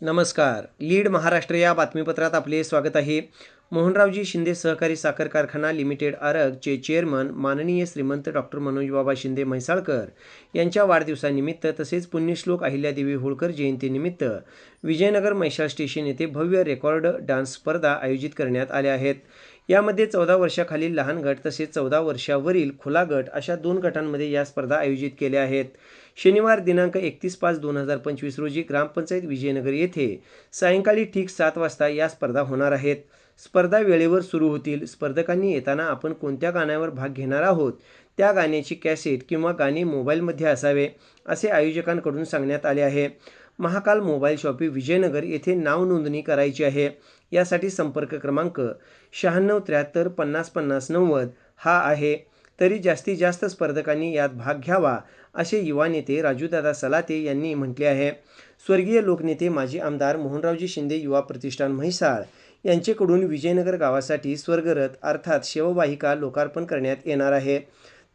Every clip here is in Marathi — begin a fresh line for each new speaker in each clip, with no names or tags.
नमस्कार. लीड महाराष्ट्र या बातमीपत्रात आपले स्वागत आहे. मोहनरावजी शिंदे सहकारी साखर कारखाना लिमिटेड आरगचे चेअरमन माननीय श्रीमंत डॉक्टर मनोजबाबा शिंदे म्हैसाळकर यांच्या वाढदिवसानिमित्त तसेच पुण्यश्लोक अहिल्यादेवी होळकर जयंतीनिमित्त विजयनगर म्हैसाळ स्टेशन येथे भव्य रेकॉर्ड डान्स स्पर्धा आयोजित करण्यात आल्या आहेत. यामध्ये चौदा वर्षाखालील लहान गट तसेच चौदा वर्षावरील खुला गट अशा दोन गटांमध्ये या स्पर्धा आयोजित केल्या आहेत. शनिवार दिनांक एकतीस पाच दोन हजार पंचवीस रोजी ग्रामपंचायत विजयनगर येथे सायंकाळी ठीक सात वाजता या स्पर्धा होणार आहेत. स्पर्धा वेळेवर सुरू होतील. स्पर्धकांनी येताना आपण कोणत्या गाण्यावर भाग घेणार आहोत? त्या गाण्याची कॅसेट किंवा गाणे मोबाईलमध्ये असावे असे आयोजकांकडून सांगण्यात आले आहे. महाकाल मोबाईल शॉपी विजयनगर येथे नावनोंदणी करायची आहे. यासाठी संपर्क क्रमांक शहाण्णव त्र्याहत्तर पन्नास पन्नास नव्वद हा आहे. तरी जास्तीत जास्त स्पर्धकांनी यात भाग घ्यावा असे युवा नेते राजूदादा सलाते यांनी म्हटले आहे. स्वर्गीय लोकनेते माजी आमदार मोहनरावजी शिंदे युवा प्रतिष्ठान म्हैसाळ यांचेकडून विजयनगर गावासाठी स्वर्गरथ अर्थात शेववाहिका लोकार्पण करण्यात येणार आहे.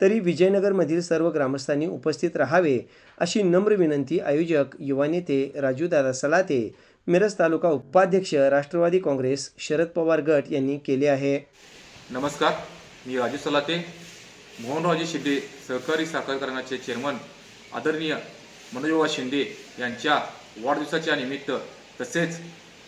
तरी विजयनगरमधील सर्व ग्रामस्थांनी उपस्थित राहावे अशी नम्र विनंती आयोजक युवा नेते राजूदादा सलाते मिरज तालुका उपाध्यक्ष राष्ट्रवादी काँग्रेस शरद पवार गट यांनी केले आहे.
नमस्कार मी राजू सलाते मोहनरावजी शिंदे सहकारी साखर कारखान्याचे चेअरमन आदरणीय मनोजबाबा शिंदे यांच्या वाढदिवसाच्या निमित्त तसेच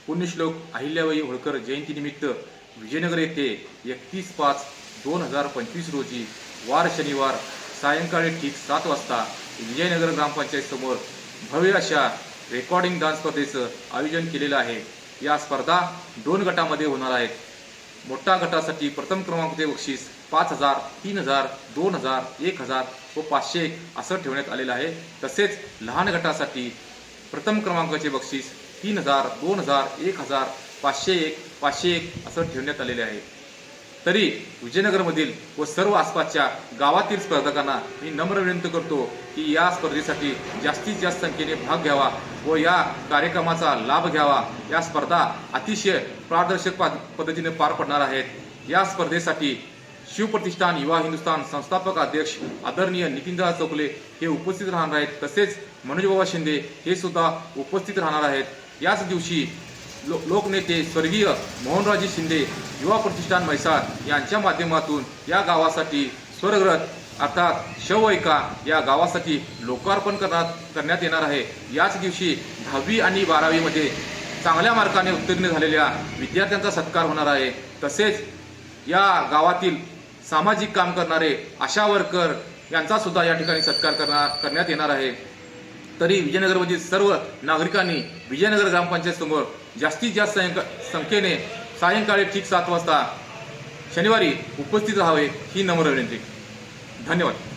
पुण्यश्लोक अहिल्याबाई होळकर जयंतीनिमित्त विजयनगर येथे एकतीस पाच दोन हजार पंचवीस रोजी वार शनिवार सायंकाळी ठीक सात वाजता विजयनगर ग्रामपंचायतसमोर भव्य अशा रेकॉर्डिंग डान्स स्पर्धेचं आयोजन केलेलं आहे. या स्पर्धा दोन गटामध्ये होणार आहेत. मोठ्या गटासाठी प्रथम क्रमांकाचे बक्षीस पाच हजार तीन हजार दोन हजार एक हजार व पाचशे एक असं ठेवण्यात आलेलं आहे. तसेच लहान गटासाठी प्रथम क्रमांकाचे बक्षीस तीन हजार दोन हजार एक हजार पाचशे एक पाचशे एक असं ठेवण्यात आलेले आहे. तरी विजयनगरमधील व सर्व आसपासच्या गावातील स्पर्धकांना मी नम्र विनंती करतो की या स्पर्धेसाठी जास्तीत जास्त संख्येने भाग घ्यावा व या कार्यक्रमाचा लाभ घ्यावा. या स्पर्धा अतिशय पारदर्शक पद्धतीने पार पडणार आहेत. या स्पर्धेसाठी शिवप्रतिष्ठान युवा हिंदुस्थान संस्थापक अध्यक्ष आदरणीय नितीनदादा चौकले हे उपस्थित राहणार आहेत. तसेच मनोजबाबा शिंदे हे सुद्धा उपस्थित राहणार आहेत. याच दिवशी लो लोकनेते स्वर्गीय मोहनराजी शिंदे युवा प्रतिष्ठान म्हैसाळ यांच्या माध्यमातून या गावासाठी स्वर्गरथ अर्थात शवैका या गावासाठी लोकार्पण करण्यात करण्यात येणार आहे. याच दिवशी दहावी आणि बारावीमध्ये चांगल्या मार्काने उत्तीर्ण झालेल्या विद्यार्थ्यांचा सत्कार होणार आहे. तसेच या गावातील सामाजिक काम करणारे आशा वर्कर यांचा सुद्धा या ठिकाणी सत्कार करणार करण्यात येणार आहे. तरी विजयनगरमधील सर्व नागरिकांनी विजयनगर ग्रामपंचायत समोर जास्तीत जास्त संक संख्येने सायंकाळी ठीक सात वाजता शनिवारी उपस्थित राहावे ही नम्र विनंती. धन्यवाद.